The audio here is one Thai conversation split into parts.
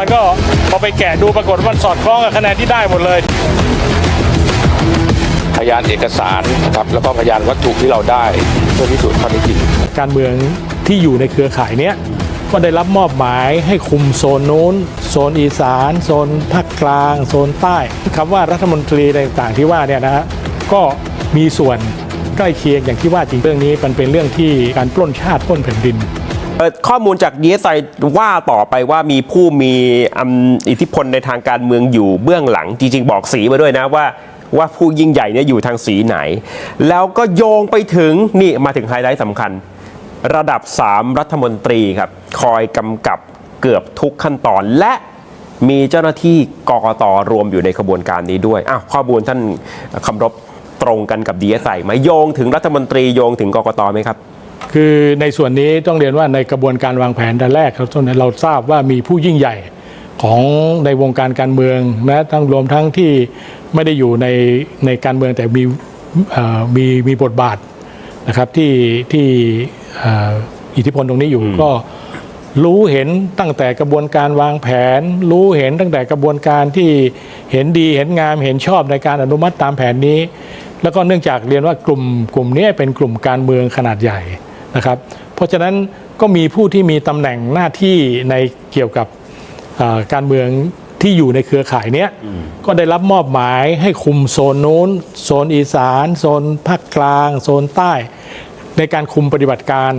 มันก็พอไปแกะดูปรากฏว่ามันสอดคล้องกับคะแนนที่ได้หมดเลย พยานเอกสารนะครับแล้วก็พยานวัตถุที่เราได้เพื่อพิสูจน์ข้อเท็จจริงการเมืองที่อยู่ในเครือข่ายเนี้ยก็ได้รับมอบหมายให้คุมโซนนู้น โซนอีสาน โซนภาคกลาง โซนใต้คำว่ารัฐมนตรีอะไรต่างๆที่ว่าเนี่ยนะฮะก็มีส่วนใกล้เคียงอย่างที่ว่าจริงเรื่องนี้มันเป็นเรื่องที่การปล้นชาติปล้นแผ่นดินเอ่อ ข้อมูลจาก DSI ว่าต่อไปว่ามีผู้มีอิทธิพลในทางการเมืองอยู่เบื้องหลัง จริง ๆ บอกสีมาด้วยนะว่าว่าผู้ยิ่งใหญ่เนี่ยอยู่ทางสีไหน แล้วก็โยงไปถึงนี่มาถึงไฮไลท์สำคัญ ระดับ 3 รัฐมนตรีครับ คอยกำกับเกือบทุกขั้นตอนและมีเจ้าหน้าที่กกตรวมอยู่ในขบวนการนี้ด้วยอ้าวข้อมูลท่านคำรบตรงกันกับ DSI ไหมโยงถึงรัฐมนตรีโยงถึงกกตไหมครับ คือในส่วนนี้ต้องเรียนว่าในกระบวนการวางแผนแต่แรกเราต้นเราทราบว่ามีผู้ยิ่งใหญ่ของในวงการการเมืองนะทั้งรวมทั้งที่ไม่ได้อยู่ในในการเมืองแต่มีเอ่อมีมีบทบาทนะครับที่ที่เอ่ออิทธิพลตรงนี้อยู่ก็รู้เห็นตั้งแต่กระบวนการวางแผน รู้เห็นตั้งแต่กระบวนการที่เห็นดีเห็นงามเห็นชอบในการอนุมัติตามแผนนี้ แล้วก็เนื่องจากเรียนว่ากลุ่มกลุ่มนี้เป็นกลุ่มการเมืองขนาดใหญ่ นะครับ เพราะฉะนั้นก็มีผู้ที่มีตำแหน่งหน้าที่ในเกี่ยวกับเอ่อการเมืองที่อยู่ในเครือข่ายเนี้ยก็ได้รับมอบหมายให้คุมโซนนู้น โซนอีสาน โซนภาคกลาง โซนใต้ ในการคุมปฏิบัติการ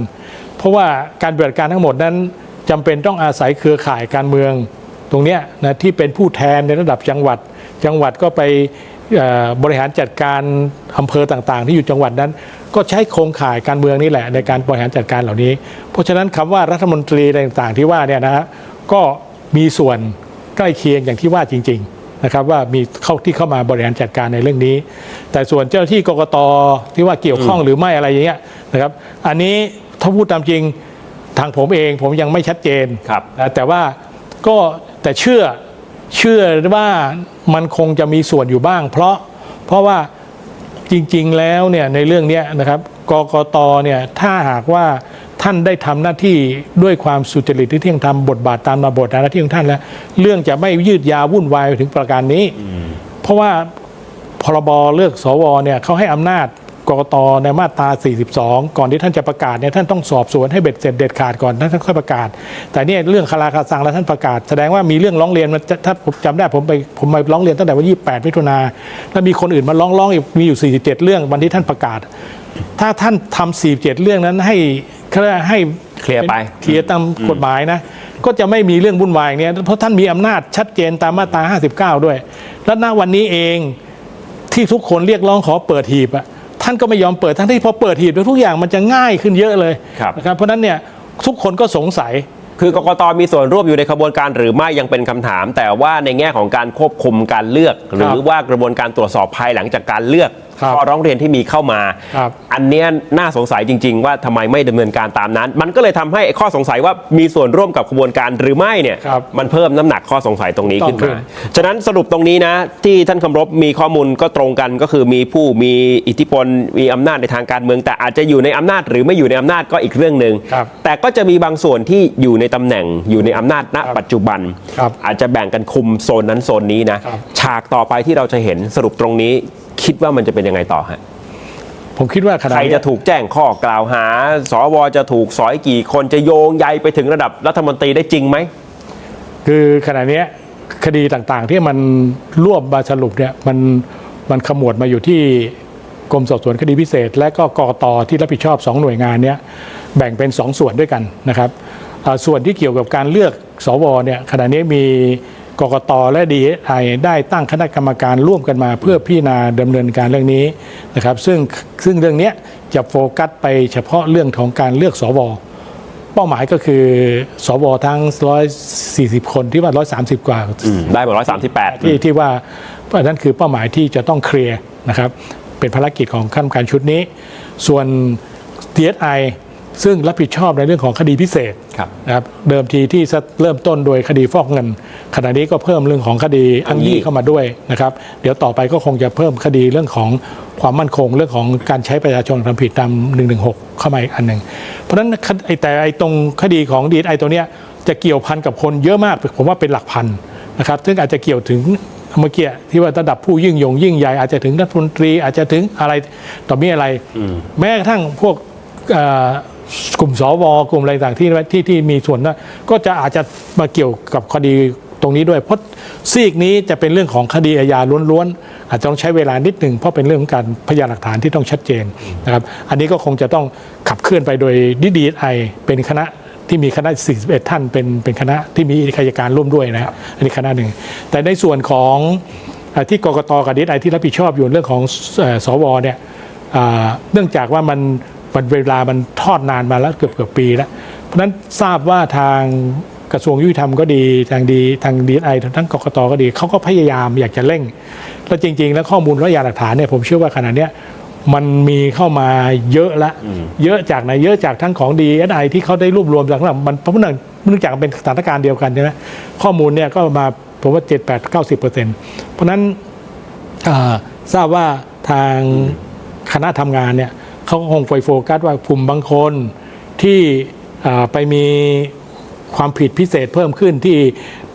เพราะว่าการปฏิบัติการทั้งหมดนั้นจำเป็นต้องอาศัยเครือข่ายการเมืองตรงเนี้ยนะที่เป็นผู้แทนในระดับจังหวัด จังหวัดก็ไปเอ่อ บริหารจัดการอำเภอต่างๆ ที่อยู่จังหวัดนั้น ก็ใช้โครงข่ายการเมืองนี่แหละในการบริหารจัดการเหล่านี้ เพราะฉะนั้นคำว่ารัฐมนตรีอะไรต่างๆที่ว่าเนี่ยนะฮะก็มีส่วนใกล้เคียงอย่างที่ว่าจริง ๆนะครับ ว่ามีเข้าที่เข้ามาบริหารจัดการในเรื่องนี้ แต่ส่วนเจ้าหน้าที่กกตที่ว่าเกี่ยวข้องหรือไม่อะไรอย่างเงี้ยนะครับอันนี้ถ้าพูดตามจริงทางผมเองผมยังไม่ชัดเจนครับนะแต่ว่าก็แต่เชื่อ เชื่อว่ามันคงจะมีส่วนอยู่บ้าง เพราะเพราะว่าจริงๆแล้วเนี่ยในเรื่องนี้นะครับกกตเนี่ยถ้าหากว่าท่านได้ทำหน้าที่ด้วยความสุจริตที่เที่ยงธรรมบทบาทตามมาบทหน้าที่ของท่านแล้ว เรื่องจะไม่ยืดยาววุ่นวายถึงประการนี้ เพราะว่าพรบเลือกสวเนี่ยเขาให้อำนาจ กกตในมาตรา 42 ก่อนที่ท่านจะประกาศเนี่ยท่านต้องสอบสวนให้เบ็ดเสร็จเด็ดขาดก่อนท่านค่อยประกาศ แต่เนี่ยเรื่องคาราคาซังแล้วท่านประกาศ แสดงว่ามีเรื่องร้องเรียนมันถ้าผมจำได้ผมไปผมไปร้องเรียนตั้งแต่วันที่28มิถุนาแล้วมีคนอื่นมาร้องร้องอีกมีอยู่ 47 เรื่องวันที่ท่านประกาศ ถ้าท่านทำ47 เรื่องนั้นให้เขาเรียกให้เคลียร์ไปเคลียร์ตามกฎหมายนะก็จะไม่มีเรื่องวุ่นวายอย่างเนี้ยเพราะท่านมีอำนาจชัดเจนตามมาตรา 59 ด้วย และณวันนี้เองที่ทุกคนเรียกร้องขอเปิดหีบอะ ท่านก็ไม่ยอมเปิดทั้งที่พอเปิดหีบแล้วทุกอย่างมันจะง่ายขึ้นเยอะเลยครับนะครับเพราะฉะนั้นเนี่ยทุกคนก็สงสัยคือกกตมีส่วนร่วมอยู่ในขบวนการหรือไม่ยังเป็นคำถาม แต่ว่าในแง่ของการควบคุมการเลือก หรือว่ากระบวนการตรวจสอบภายหลังจากการเลือกครับ ข้อร้องเรียนที่มีเข้ามาครับอันเนี้ยน่าสงสัยจริง ๆ ว่าทำไมไม่ดำเนินการตามนั้น มันก็เลยทำให้ข้อสงสัยว่ามีส่วนร่วมกับขบวนการหรือไม่เนี่ยครับมันเพิ่มน้ำหนักข้อสงสัยตรงนี้ต้องขึ้นขึ้มานฉะนั้นสรุปตรงนี้นะ ที่ท่านคำรบมีข้อมูลก็ตรงกันก็คือมีผู้มีอิทธิพลมีอำนาจในทางการเมือง แต่อาจจะอยู่ในอำนาจหรือไม่อยู่ในอำนาจก็อีกเรื่องหนึ่งครับแต่ก็จะมีบางส่วนที่อยู่ในตำแหน่งอยู่ในอำนาจณปัจจุบันครับอาจจะแบ่งกันคุมโซนนั้นโซนนี้นะครับฉากต่อไปที่เราจะเห็นสรุปตรงนี้คิดว่ามันจะเป็นยังไงต่อฮะผมคิดว่าขณะใครนี้จะถูกแจ้งข้อกล่าวหา สวจะถูกสอยกี่คนจะโยงใยไปถึงระดับรัฐมนตรีได้จริงไหม คือขณะเนี้ยคดีต่างๆ ที่มันรวบมาสรุปเนี่ยมันมันขมวดมาอยู่ที่กรมสอบสวนคดีพิเศษ และก็กกตที่รับผิดชอบ 2 หน่วยงานเนี้ยแบ่งเป็น 2 ส่วนด้วยกันนะครับอ่าส่วนที่เกี่ยวกับการเลือกสวเนี่ยขณะนี้มี กกตและดีไอได้ตั้งคณะกรรมการร่วมกันมา เพื่อพิจารณาดำเนินการเรื่องนี้นะครับ ซึ่งซึ่งเรื่องเนี้ยจะโฟกัสไปเฉพาะเรื่องของการเลือกสวเป้าหมายก็คือสวทั้ง 140 คนที่ว่า 130 กว่า ได้หมดร้อยสามสิบแปดที่ที่ว่าเพราะนั่นคือเป้าหมายที่จะต้องเคลียร์นะครับ เป็นภารกิจของขั้นการชุดนี้ ส่วน DSI ซึ่งรับผิดชอบในเรื่องของคดีพิเศษครับนะครับเดิมทีที่เริ่มต้นโดยคดีฟอกเงิน ขณะนี้ก็เพิ่มเรื่องของคดีอ้างยี่เข้ามาด้วยนะครับเดี๋ยวต่อไปก็คงจะเพิ่มคดีเรื่องของความมั่นคงเรื่องของการใช้ประชาชนทำผิดตาม 116 เข้ามาอีกอันหนึ่งเพราะฉะนั้นไอ้แต่ไอ้ตรงคดีของดีไอตัวเนี้ยจะเกี่ยวพันกับคนเยอะมากผมว่าเป็นหลักพันนะครับซึ่งอาจจะเกี่ยวถึงเมื่อกี้ที่ว่าระดับผู้ยิ่งยงยิ่งใหญ่อาจจะถึงรัฐมนตรีอาจจะถึงอะไรต่อมีอะไร แม้กระทั่งพวกเอ่อ กลุ่มสวกลุ่มอะไรต่างที่ที่ที่มีส่วนนะก็จะอาจจะมาเกี่ยวกับคดีตรงนี้ด้วย เพราะซีกนี้จะเป็นเรื่องของคดีอาญาล้วนๆอาจจะต้องใช้เวลานิดหนึ่งเพราะเป็นเรื่องของการพยานหลักฐานที่ต้องชัดเจนนะครับอันนี้ก็คงจะต้องขับเคลื่อนไปโดยดีดีไอเป็นคณะที่มีคณะ 41 ท่าน เป็นเป็นคณะที่มีข้าราชการร่วมด้วยนะครับอันนี้คณะหนึ่งแต่ในส่วนของที่กกตกับดีไอที่รับผิดชอบอยู่เรื่องของเอ่อสวเนี่ยเนื่องจากว่ามัน มันเวลามันทอดนานมาแล้วเกือบเกือบปีแล้ว เพราะฉะนั้นทราบว่าทางกระทรวงยุติธรรมก็ดีทางดีทางดีไอทั้งกกตก็ดีเขาก็พยายามอยากจะเร่ง แล้วจริง ๆ แล้วข้อมูลและพยานหลักฐานเนี่ยผมเชื่อว่าขณะเนี้ยมันมีเข้ามาเยอะละ เยอะจากไหนเยอะจากทั้งของดีเอสไอที่เขาได้รวบรวมจากนั้นมันเพราะเนื่องเนื่องจากมันเป็นสถานการณ์เดียวกันใช่ไหมข้อมูลเนี่ยก็มาผมว่า7 8 9 0เปอร์เซ็นต์เพราะฉะนั้นอ่าทราบว่าทางคณะทำงานเนี่ย เขาก็คงไปโฟกัสว่ากลุ่มบางคนที่อ่าไปมีความผิดพิเศษเพิ่มขึ้นที่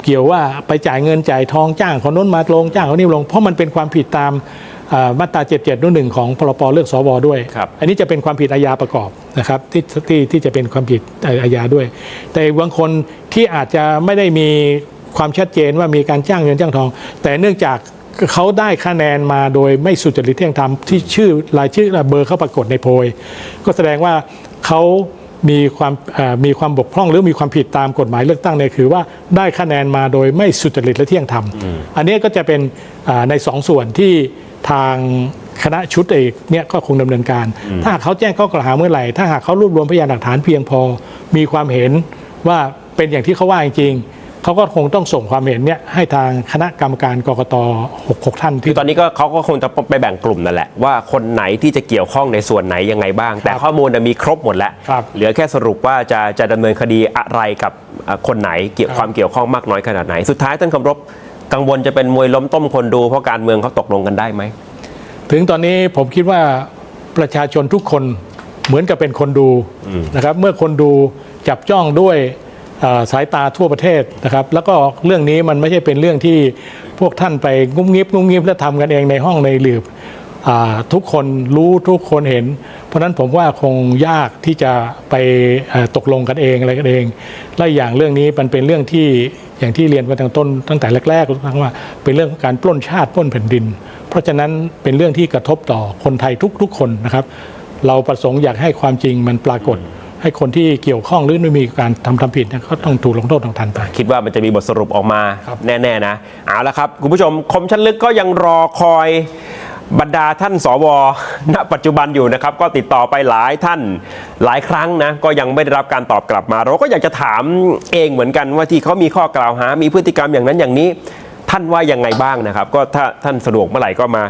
เกี่ยวว่าไปจ่ายเงินจ่ายทองจ้างคนนู้นมาลงจ้างคนนี้ลง เพราะมันเป็นความผิดตามอ่ามาตรา 77นุ่นหนึ่งของพรบเลือกสวด้วยครับอันนี้จะเป็นความผิดอาญาประกอบนะครับที่ที่ที่จะเป็นความผิดอาญาด้วย แต่บางคนที่อาจจะไม่ได้มีความชัดเจนว่ามีการจ้างเงินจ้างทอง แต่เนื่องจาก เขาได้คะแนนมาโดยไม่สุจริตเที่ยงธรรมที่ชื่อรายชื่อเบอร์เขาปรากฏในโพย ก็แสดงว่าเขามีความเอ่อมีความบกพร่องหรือมีความผิดตามกฎหมายเลือกตั้งเนี่ยคือว่าได้คะแนนมาโดยไม่สุจริตและเที่ยงธรรม อันนี้ก็จะเป็นอ่าในสองส่วนที่ทางคณะชุดเอกเนี่ยก็คงดำเนินการ ถ้าหากเขาแจ้งข้อกล่าวหาเมื่อไหร่ ถ้าหากเขารวบรวมพยานหลักฐานเพียงพอมีความเห็นว่าเป็นอย่างที่เขาว่าจริงๆ เขาก็คงต้องส่งความเห็นเนี่ยให้ทางคณะกรรมการกกตหกหกท่านคืที่อตอนนี้ก็เขาก็คงจะไปแบ่งกลุ่มนั่นแหละว่าคนไหนที่จะเกี่ยวข้องในส่วนไหนยังไงบ้าง แต่ข้อมูลน่ะมีครบหมดแล้ว ครับเหลือแค่สรุปว่าจะจะดำเนินคดีอะไรกับอะคนไหนเกี่ยวความเกี่ยวข้องมากน้อยขนาดไหน สุดท้ายท่านคำรบกังวลจะเป็นมวยล้มต้มคนดูเพราะการเมืองเขาตกลงกันได้ไหม ถึงตอนนี้ผมคิดว่าประชาชนทุกคนเหมือนกับเป็นคนดูนะครับ เมื่อคนดูจับจ้องด้วยเอ่อ สายตาทั่วประเทศนะครับ แล้วก็เรื่องนี้มันไม่ใช่เป็นเรื่องที่พวกท่านไปงุ้มงิบงุ้มงิบแล้วทำกันเองในห้องในหลืบทุกคนรู้ทุกคนเห็น เพราะฉนั้นผมว่าคงยากที่จะไปตกลงกันเองอะไรกันเองและอีกอย่างเรื่องนี้มันเป็นเรื่องที่อย่างที่เรียนมาตั้งต้นตั้งแต่แรกๆทั้งว่าเป็นเรื่องของการปล้นชาติปล้นแผ่นดิน เพราะฉะนั้นเป็นเรื่องที่กระทบต่อคนไทยทุกๆคนนะครับ เราประสงค์อยากให้ความจริงมันปรากฏ ให้คนที่เกี่ยวข้องหรือไม่มีการทำทำผิดเนี่ยก็ต้องถูกลงโทษทางทันไป คิดว่ามันจะมีบทสรุปออกมาครับแน่ ๆ นะ เอาละครับ คุณผู้ชมคมชันลึกก็ยังรอคอยบรรดาท่านสวณปัจจุบันอยู่นะครับ ก็ติดต่อไปหลายท่านหลายครั้งนะ ก็ยังไม่ได้รับการตอบกลับมา เราก็อยากจะถามเองเหมือนกันว่าที่เขามีข้อกล่าวหา มีพฤติกรรมอย่างนั้นอย่างนี้ ท่านว่ายังไงบ้างนะครับ ก็ถ้าท่านสะดวกเมื่อไหร่ก็มา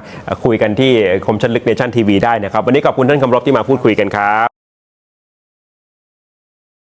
คุยกันที่คมชันลึกเนชั่นทีวีได้นะครับ วันนี้ขอบคุณท่านคำรบที่มาพูดคุยกันครับ